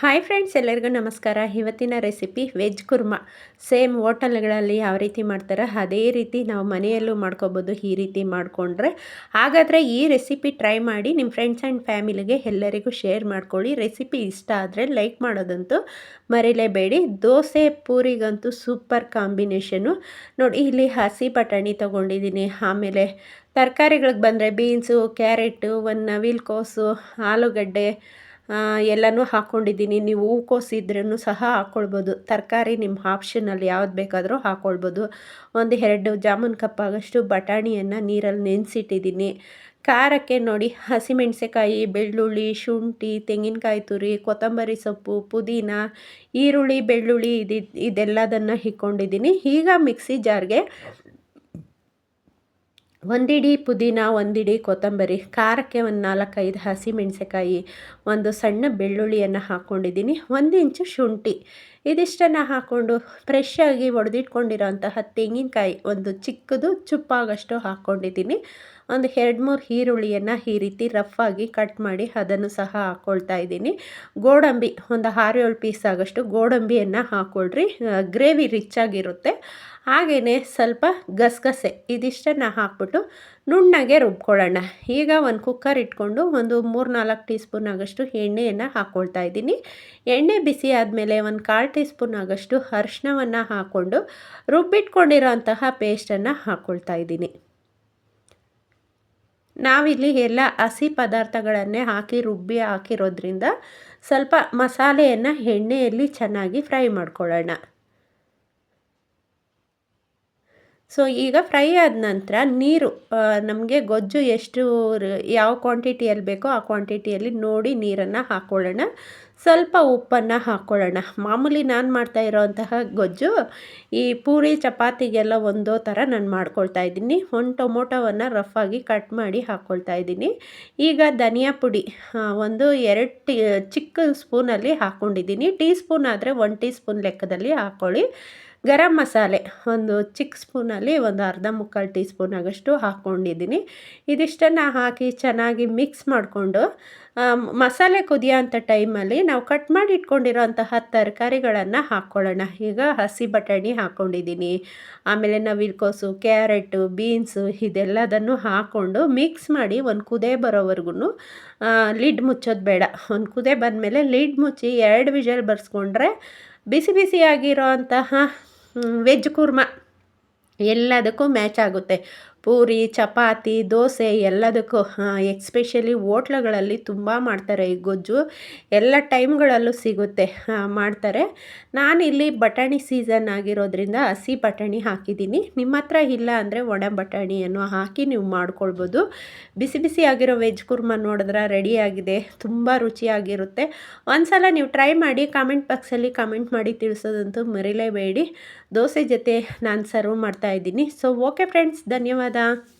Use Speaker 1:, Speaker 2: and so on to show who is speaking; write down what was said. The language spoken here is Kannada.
Speaker 1: ಹಾಯ್ ಫ್ರೆಂಡ್ಸ್ ಎಲ್ಲರಿಗೂ ನಮಸ್ಕಾರ. ಇವತ್ತಿನ ರೆಸಿಪಿ ವೆಜ್ ಕುರ್ಮಾ ಸೇಮ್ ಹೋಟೆಲ್ಗಳಲ್ಲಿ ಯಾವ ರೀತಿ ಮಾಡ್ತಾರೆ ಅದೇ ರೀತಿ ನಾವು ಮನೆಯಲ್ಲೂ ಮಾಡ್ಕೋಬೋದು ಈ ರೀತಿ ಮಾಡಿಕೊಂಡ್ರೆ. ಹಾಗಾದರೆ ಈ ರೆಸಿಪಿ ಟ್ರೈ ಮಾಡಿ ನಿಮ್ಮ ಫ್ರೆಂಡ್ಸ್ ಆ್ಯಂಡ್ ಫ್ಯಾಮಿಲಿಗೆ ಎಲ್ಲರಿಗೂ ಶೇರ್ ಮಾಡ್ಕೊಳ್ಳಿ. ರೆಸಿಪಿ ಇಷ್ಟ ಆದರೆ ಲೈಕ್ ಮಾಡೋದಂತೂ ಮರಿಲೇಬೇಡಿ. ದೋಸೆ ಪೂರಿಗಂತೂ ಸೂಪರ್ ಕಾಂಬಿನೇಷನು ನೋಡಿ ಇಲ್ಲಿ ಹಸಿ ಬಟಾಣಿ ತೊಗೊಂಡಿದ್ದೀನಿ. ಆಮೇಲೆ ತರಕಾರಿಗಳಿಗೆ ಬಂದರೆ ಬೀನ್ಸು ಕ್ಯಾರೆಟು ಒಂದು ನವಿಲ್ಕೋಸು ಆಲೂಗಡ್ಡೆ ಎಲ್ಲನೂ ಹಾಕ್ಕೊಂಡಿದ್ದೀನಿ ನೀವು ಹೂಕೋಸು ಇದ್ರೂ ಸಹ ಹಾಕ್ಕೊಳ್ಬೋದು ತರಕಾರಿ ನಿಮ್ಮ ಆಪ್ಷನಲ್ಲಿ ಯಾವ್ದು ಬೇಕಾದರೂ ಹಾಕ್ಕೊಳ್ಬೋದು ಒಂದು ಎರಡು ಜಾಮೂನ್ ಕಪ್ ಆಗೋಷ್ಟು ಬಟಾಣಿಯನ್ನು ನೀರಲ್ಲಿ ನೆನೆಸಿಟ್ಟಿದ್ದೀನಿ. ಖಾರಕ್ಕೆ ನೋಡಿ ಹಸಿಮೆಣಸೆಕಾಯಿ ಬೆಳ್ಳುಳ್ಳಿ, ಶುಂಠಿ, ತೆಂಗಿನಕಾಯಿ ತುರಿ, ಕೊತ್ತಂಬರಿ ಸೊಪ್ಪು, ಪುದೀನ, ಈರುಳ್ಳಿ, ಬೆಳ್ಳುಳ್ಳಿ ಇದು ಇದೆಲ್ಲದನ್ನು ಇಕ್ಕೊಂಡಿದ್ದೀನಿ ಈಗ ಮಿಕ್ಸಿ ಜಾರ್ಗೆ ಒಂದಿಡಿ ಪುದೀನ, ಒಂದಿಡಿ ಕೊತ್ತಂಬರಿ, ಖಾರಕ್ಕೆ ಒಂದು ನಾಲ್ಕೈದು ಹಸಿಮೆಣಸೆಕಾಯಿ ಒಂದು ಸಣ್ಣ ಬೆಳ್ಳುಳ್ಳಿಯನ್ನು ಹಾಕ್ಕೊಂಡಿದ್ದೀನಿ ಒಂದು ಇಂಚು ಶುಂಠಿ. ಇದಿಷ್ಟನ್ನು ಹಾಕ್ಕೊಂಡು ಫ್ರೆಶ್ಶಾಗಿ ಒಡೆದಿಟ್ಕೊಂಡಿರೋಂತಹ ತೆಂಗಿನಕಾಯಿ ಒಂದು ಚಿಕ್ಕದು, ಚುಪ್ಪಾಗಷ್ಟು ಹಾಕ್ಕೊಂಡಿದ್ದೀನಿ ಒಂದು ಎರಡು ಮೂರು ಈರುಳ್ಳಿಯನ್ನು ಈ ರೀತಿ ರಫ್ಫಾಗಿ ಕಟ್ ಮಾಡಿ ಅದನ್ನು ಸಹ ಹಾಕ್ಕೊಳ್ತಾ ಇದ್ದೀನಿ. ಗೋಡಂಬಿ, ಒಂದು ಆರು ಏಳು ಪೀಸ್ ಆಗೋಷ್ಟು ಗೋಡಂಬಿಯನ್ನು ಹಾಕ್ಕೊಳ್ರಿ ಗ್ರೇವಿ ರಿಚ್ ಆಗಿರುತ್ತೆ. ಹಾಗೆಯೇ ಸ್ವಲ್ಪ ಗಸಗಸೆ, ಇದಿಷ್ಟನ್ನು ಹಾಕ್ಬಿಟ್ಟು ನುಣ್ಣಗೆ ರುಬ್ಕೊಳ್ಳೋಣ. ಈಗ ಒಂದು ಕುಕ್ಕರ್ ಇಟ್ಕೊಂಡು ಒಂದು ಮೂರು ನಾಲ್ಕು ಟೀ ಸ್ಪೂನ್ ಆಗೋಷ್ಟು ಎಣ್ಣೆಯನ್ನು ಹಾಕ್ಕೊಳ್ತಾ ಇದ್ದೀನಿ. ಎಣ್ಣೆ ಬಿಸಿ ಆದಮೇಲೆ ಒಂದು ಕಾಲು ಟೀ ಸ್ಪೂನ್ ಆಗೋಷ್ಟು ಅರ್ಶಿನವನ್ನು ಹಾಕ್ಕೊಂಡು ರುಬ್ಬಿಟ್ಕೊಂಡಿರೋ ಅಂತಹ ಪೇಸ್ಟನ್ನು ಹಾಕ್ಕೊಳ್ತಾ ಇದ್ದೀನಿ. ನಾವಿಲ್ಲಿ ಎಲ್ಲ ಹಸಿ ಪದಾರ್ಥಗಳನ್ನೇ ಹಾಕಿ ರುಬ್ಬಿ ಹಾಕಿರೋದ್ರಿಂದ ಸ್ವಲ್ಪ ಮಸಾಲೆಯನ್ನು ಎಣ್ಣೆಯಲ್ಲಿ ಚೆನ್ನಾಗಿ ಫ್ರೈ ಮಾಡ್ಕೊಳ್ಳೋಣ. ಸೊ ಈಗ ಫ್ರೈ ಆದ ನಂತರ ನೀರು ನಮಗೆ ಗೊಜ್ಜು ಎಷ್ಟು ಯಾವ ಕ್ವಾಂಟಿಟಿಯಲ್ಲಿ ಬೇಕೋ ಆ ಕ್ವಾಂಟಿಟಿಯಲ್ಲಿ ನೋಡಿ ನೀರನ್ನು ಹಾಕ್ಕೊಳ್ಳೋಣ ಸ್ವಲ್ಪ ಉಪ್ಪನ್ನು ಹಾಕ್ಕೊಳ್ಳೋಣ ಮಾಮೂಲಿ ನಾನು ಮಾಡ್ತಾ ಇರೋವಂತಹ ಗೊಜ್ಜು, ಈ ಪೂರಿ, ಚಪಾತಿಗೆಲ್ಲ ಒಂದೋ ಥರ ನಾನು ಮಾಡ್ಕೊಳ್ತಾ ಇದ್ದೀನಿ. ಒಂದು ಟೊಮೊಟೊವನ್ನು ರಫಾಗಿ ಕಟ್ ಮಾಡಿ ಹಾಕ್ಕೊಳ್ತಾ ಇದ್ದೀನಿ. ಈಗ ಧನಿಯಾ ಪುಡಿ ಒಂದು ಎರಡು ಟೀ, ಚಿಕ್ಕ ಸ್ಪೂನಲ್ಲಿ ಹಾಕ್ಕೊಂಡಿದ್ದೀನಿ ಟೀ ಸ್ಪೂನ್ ಆದರೆ ಒನ್ ಟೀ ಸ್ಪೂನ್ ಲೆಕ್ಕದಲ್ಲಿ ಹಾಕ್ಕೊಳ್ಳಿ ಗರಂ ಮಸಾಲೆ, ಒಂದು ಚಿಕ್ಕ ಸ್ಪೂನಲ್ಲಿ ಒಂದು ಅರ್ಧ ಮುಕ್ಕಾಲು ಟೀ ಸ್ಪೂನ್ ಆಗಷ್ಟು ಹಾಕ್ಕೊಂಡಿದ್ದೀನಿ. ಇದಿಷ್ಟನ್ನು ಹಾಕಿ ಚೆನ್ನಾಗಿ ಮಿಕ್ಸ್ ಮಾಡಿಕೊಂಡು ಮಸಾಲೆ ಕುದಿಯೋಂಥ ಟೈಮಲ್ಲಿ ನಾವು ಕಟ್ ಮಾಡಿ ಇಟ್ಕೊಂಡಿರೋಂತಹ ತರಕಾರಿಗಳನ್ನು ಹಾಕ್ಕೊಳ್ಳೋಣ. ಈಗ ಹಸಿ ಬಟಾಣಿ ಹಾಕ್ಕೊಂಡಿದ್ದೀನಿ. ಆಮೇಲೆ ನವಿಲ್ಕೋಸು, ಕ್ಯಾರೆಟು, ಬೀನ್ಸು ಇದೆಲ್ಲದನ್ನು ಹಾಕ್ಕೊಂಡು ಮಿಕ್ಸ್ ಮಾಡಿ ಒಂದು ಕುದೇ ಬರೋವರೆಗೂ ಲಿಡ್ ಮುಚ್ಚೋದು ಬೇಡ. ಒಂದು ಕುದೇ ಬಂದಮೇಲೆ ಲಿಡ್ ಮುಚ್ಚಿ ಎರಡು ವಿಜಲ್ ಬರ್ಸ್ಕೊಂಡ್ರೆ ಬಿಸಿ ಬಿಸಿಯಾಗಿರೋ ಅಂತಹ ವೆಜ್ ಕುರ್ಮ ಎಲ್ಲದಕ್ಕೂ ಮ್ಯಾಚ್ ಆಗುತ್ತೆ. ಪೂರಿ, ಚಪಾತಿ, ದೋಸೆ ಎಲ್ಲದಕ್ಕೂ ಎಕ್ಸ್ಪೆಷಲಿ ಓಟ್ಲುಗಳಲ್ಲಿ ತುಂಬ ಮಾಡ್ತಾರೆ ಈ ಗೊಜ್ಜು. ಎಲ್ಲ ಟೈಮ್ಗಳಲ್ಲೂ ಸಿಗುತ್ತೆ ಮಾಡ್ತಾರೆ. ನಾನಿಲ್ಲಿ ಬಟಾಣಿ ಸೀಸನ್ ಆಗಿರೋದ್ರಿಂದ ಹಸಿ ಬಟಾಣಿ ಹಾಕಿದ್ದೀನಿ. ನಿಮ್ಮ ಹತ್ರ ಇಲ್ಲ ಅಂದರೆ ಒಣ ಬಟಾಣಿಯನ್ನು ಹಾಕಿ ನೀವು ಮಾಡ್ಕೊಳ್ಬೋದು. ಬಿಸಿ ಬಿಸಿ ಆಗಿರೋ ವೆಜ್ ಕುರ್ಮ ನೋಡಿದ್ರೆ ರೆಡಿಯಾಗಿದೆ ತುಂಬ ರುಚಿಯಾಗಿರುತ್ತೆ. ಒಂದ್ಸಲ ನೀವು ಟ್ರೈ ಮಾಡಿ ಕಾಮೆಂಟ್ ಬಾಕ್ಸಲ್ಲಿ ಕಾಮೆಂಟ್ ಮಾಡಿ ತಿಳಿಸೋದಂತೂ ಮರಿಲೇಬೇಡಿ. ದೋಸೆ ಜೊತೆ ನಾನು ಸರ್ವ್ ಮಾಡ್ತಾಯಿದ್ದೀನಿ ಸೊ ಓಕೆ ಫ್ರೆಂಡ್ಸ್ ಧನ್ಯವಾದ. ടാറ്റാ